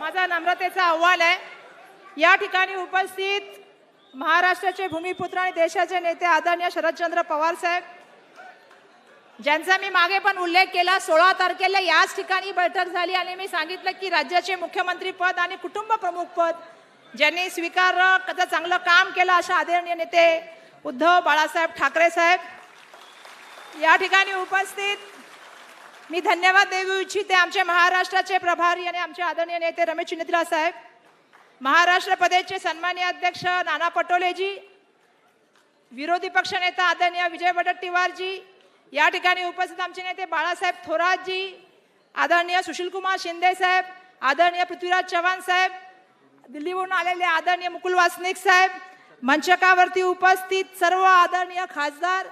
माझा नम्रतेचा अहवाल आहे. या ठिकाणी उपस्थित महाराष्ट्राचे भूमिपुत्र आणि देशाचे नेते आदरणीय शरदचंद्र पवार साहेब ज्यांचा मी मागे पण उल्लेख केला सोळा तारखेला याच ठिकाणी बैठक झाली आणि मी सांगितलं की राज्याचे मुख्यमंत्री पद आणि कुटुंब प्रमुख पद ज्यांनी स्वीकार कसं चांगलं काम केलं अशा आदरणीय नेते उद्धव बाळासाहेब ठाकरे साहेब. या ठिकाणी उपस्थित मी धन्यवाद देऊ इच्छिते आमचे महाराष्ट्राचे प्रभारी आणि आमचे आदरणीय नेते रमेश चिन्नित्रा साहेब महाराष्ट्र प्रदेशचे सन्मान्य अध्यक्ष नाना पटोलेजी विरोधी पक्षनेता आदरणीय विजय वडट्टीवारजी या ठिकाणी उपस्थित आमचे नेते बाळासाहेब थोरातजी आदरणीय सुशीलकुमार शिंदे साहेब आदरणीय पृथ्वीराज चव्हाण साहेब दिल्लीवरून आलेले आदरणीय मुकुल वासनिक साहेब मंचकावरती उपस्थित सर्व आदरणीय खासदार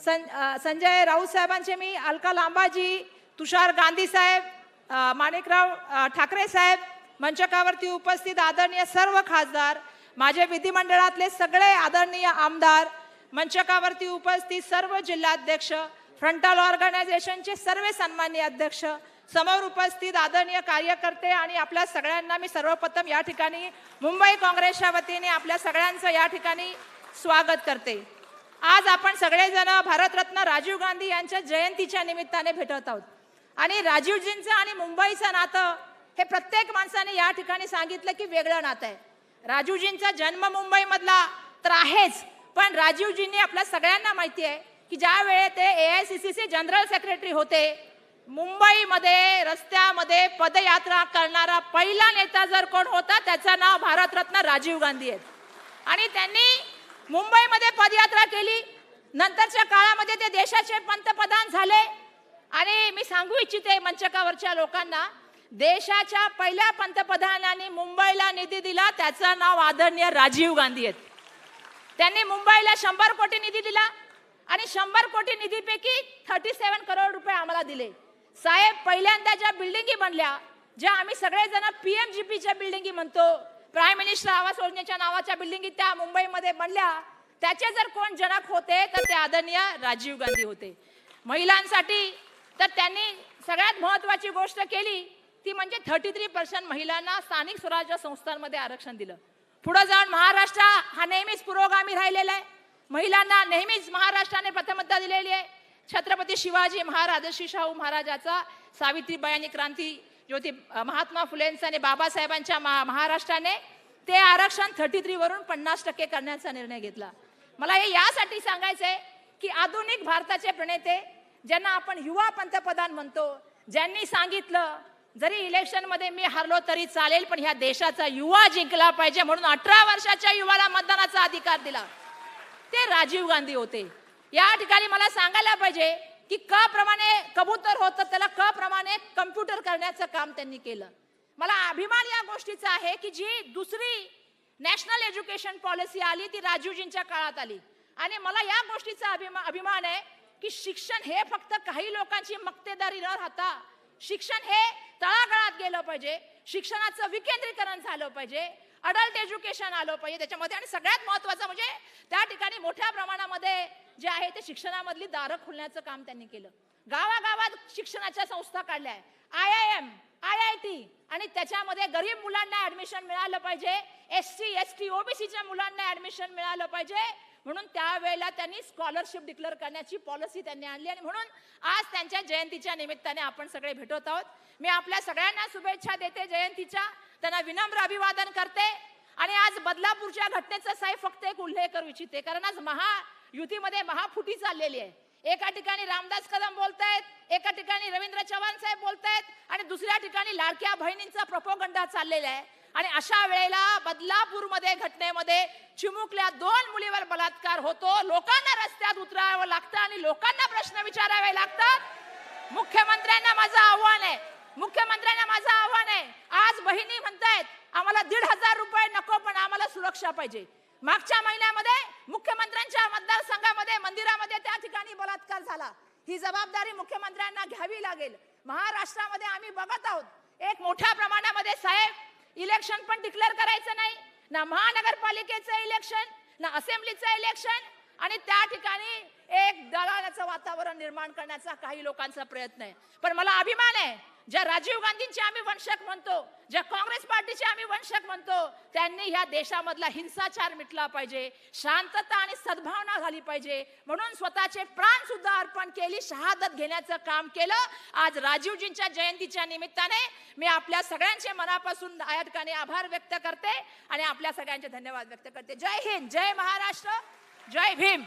सं संजय राऊत साहेबांचे मी अलका लांबाजी तुषार गांधी साहेब माणिकराव ठाकरे साहेब मंचकावरती उपस्थित आदरणीय सर्व खासदार माझे विधिमंडळातले सगळे आदरणीय आमदार मंचकावरती उपस्थित सर्व जिल्हाध्यक्ष फ्रंटल ऑर्गनायझेशनचे सर्व सन्माननीय अध्यक्ष समोर उपस्थित आदरणीय कार्यकर्ते आणि आपल्या सगळ्यांना मी सर्वप्रथम या ठिकाणी मुंबई काँग्रेसच्या वतीने आपल्या सगळ्यांचं या ठिकाणी स्वागत करते. आज आपण सगळेजण भारतरत्न राजीव गांधी यांच्या जयंतीच्या निमित्ताने भेटत आहोत. आणि राजीवजींचं आणि मुंबईचं नातं हे प्रत्येक माणसाने या ठिकाणी सांगितलं की वेगळं नातं आहे. राजीवजींचा जन्म मुंबईमधला तर आहेच पण राजीवजींनी आपल्या सगळ्यांना माहिती आहे की ज्या वेळे ते A I C C general secretary होते मुंबईमध्ये रस्त्यामध्ये पदयात्रा करणारा पहिला नेता जर कोण होता त्याचं नाव भारतरत्न राजीव गांधी आहे आणि त्यांनी मुंबईमध्ये पदयात्रा केली नंतरच्या काळामध्ये ते देशाचे पंतप्रधान झाले आणि मी सांगू इच्छिते मंचकावरच्या लोकांना देशाच्या पहिल्या पंतप्रधानांनी मुंबईला निधी दिला त्याचं नाव आदरणीय राजीव गांधी आहेत. त्यांनी मुंबईला शंभर कोटी निधी दिला आणि शंभर कोटी निधीपैकी थर्टी सेव्हन करोड रुपये आम्हाला दिले. साहेब पहिल्यांदा ज्या बिल्डिंगी बनल्या ज्या आम्ही सगळेजण पीच्या बिल्डिंगी म्हणतो प्राईम मिनिस्टर आवास योजनेच्या नावाच्या बिल्डिंगी त्या मुंबईमध्ये बनल्या त्याचे जर कोण जनक होते तर ते आदरणीय राजीव गांधी होते. महिलांसाठी तर त्यांनी सगळ्यात महत्वाची गोष्ट केली ती म्हणजे थर्टी थ्री पर्सेंट महिलांना स्थानिक स्वराज्य संस्थांमध्ये आरक्षण दिलं. पुढे जाऊन महाराष्ट्र हा नेहमीच पुरोगामी राहिलेला आहे. महिलांना नेहमीच महाराष्ट्राने प्रथमता दिलेली आहे. छत्रपती शिवाजी महाराज श्री शाहू महाराजाचा सावित्रीबाई क्रांती ज्योती महात्मा फुलेंचा आणि बाबासाहेबांच्या महा- महाराष्ट्राने ते आरक्षण थर्टी थ्री वरून पन्नास टक्के करण्याचा निर्णय घेतला. मला हे यासाठी सांगायचंय की आधुनिक भारताचे प्रणेते ज्यांना आपण युवा पंतप्रधान म्हणतो ज्यांनी सांगितलं जरी इलेक्शनमध्ये मी हरलो तरी चालेल पण ह्या देशाचा युवा जिंकला पाहिजे म्हणून अठरा वर्षाच्या युवाला मतदानाचा अधिकार दिला. ते राजीव गांधी होते. या ठिकाणी मला सांगायला पाहिजे की क प्रमाणे कबूतर होतं त्याला क प्रमाणे कम्प्युटर करण्याचं काम त्यांनी केलं. मला अभिमान या गोष्टीचा आहे की जी दुसरी नॅशनल एज्युकेशन पॉलिसी आली ती राजीवजींच्या काळात आली. आणि मला या गोष्टीचा अभिमान अभिमान आहे की शिक्षण हे फक्त काही लोकांची मक्तेदारी न राहता शिक्षण हे तळागाळात गेलं पाहिजे. शिक्षणाचं विकेंद्रीकरण झालं पाहिजे. अडल्ट एज्युकेशन आलं पाहिजे. त्याच्यामध्ये आणि सगळ्यात महत्वाचं म्हणजे त्या ठिकाणी मोठ्या प्रमाणामध्ये जे आहे ते शिक्षणामधली दारं खोलण्याचं काम त्यांनी केलं. गावागावात शिक्षणाच्या संस्था काढल्या. I I M I I T आणि त्याच्यामध्ये गरीब मुलांना ऍडमिशन मिळालं पाहिजे. एस सी एस टी ओबीसीच्या मुलांना ऍडमिशन मिळालं पाहिजे. म्हणून त्यावेळेला त्यांनी स्कॉलरशिप डिक्लेअर करण्याची पॉलिसी त्यांनी आणली आणि म्हणून आज त्यांच्या जयंतीच्या निमित्ताने आपण सगळे भेटत आहोत. मी आपल्या सगळ्यांना शुभेच्छा देते जयंतीच्या. त्यांना विनम्र अभिवादन करते. आणि आज बदलापूरच्या घटनेचा साहेब फक्त एक उल्लेख करू इच्छिते कारण आज महायुतीमध्ये महाफुटी चाललेली आहे. एका ठिकाणी रामदास कदम बोलतायत एका ठिकाणी रवींद्र चव्हाण साहेब बोलतायत आणि दुसऱ्या ठिकाणी लाडक्या बहिणींचा प्रपोगंडा चाललेला आहे. आणि अशा वेळेला बदलापूरमध्ये घटनेमध्ये चिमुकल्या दोन मुलीवर बलात्कार होतो. लोकांना रस्त्यात उतरावं लागतं आणि लोकांना प्रश्न विचारावे लागतात. मुख्यमंत्र्यांना माझं आव्हान आहे. मुख्यमंत्र्यांना माझं आव्हान आहे. आज बहिणी म्हणतायत आम्हाला दीड हजार रुपये नको पण आम्हाला सुरक्षा पाहिजे. मागच्या महिन्यामध्ये मुख्यमंत्र्यांच्या मतदारसंघामध्ये मंदिरामध्ये त्या ठिकाणी बलात्कार झाला. ही जबाबदारी मुख्यमंत्र्यांना घ्यावी लागेल. महाराष्ट्रामध्ये आम्ही बघत आहोत. एक मोठ्या प्रमाणामध्ये साहेब इलेक्शन पण डिक्लेअर करायचं नाही. ना महानगरपालिकेचं इलेक्शन ना असेंब्लीचं इलेक्शन. आणि त्या ठिकाणी एक दलालाचं वातावरण निर्माण करण्याचा काही लोकांचा प्रयत्न आहे. पण मला अभिमान आहे ज्या राजीव गांधींचे आम्ही वंशक म्हणतो ज्या काँग्रेस पार्टीचे आम्ही वंशक म्हणतो त्यांनी ह्या देशामधला हिंसाचार मिटला पाहिजे शांतता आणि सद्भावना झाली पाहिजे. म्हणून स्वतःचे प्राण सुद्धा अर्पण केली शहादत घेण्याचं काम केलं. आज राजीवजींच्या जयंतीच्या निमित्ताने मी आपल्या सगळ्यांचे मनापासून या ठिकाणी आभार व्यक्त करते आणि आपल्या सगळ्यांचे धन्यवाद व्यक्त करते. जय हिंद जय महाराष्ट्र जय भीम.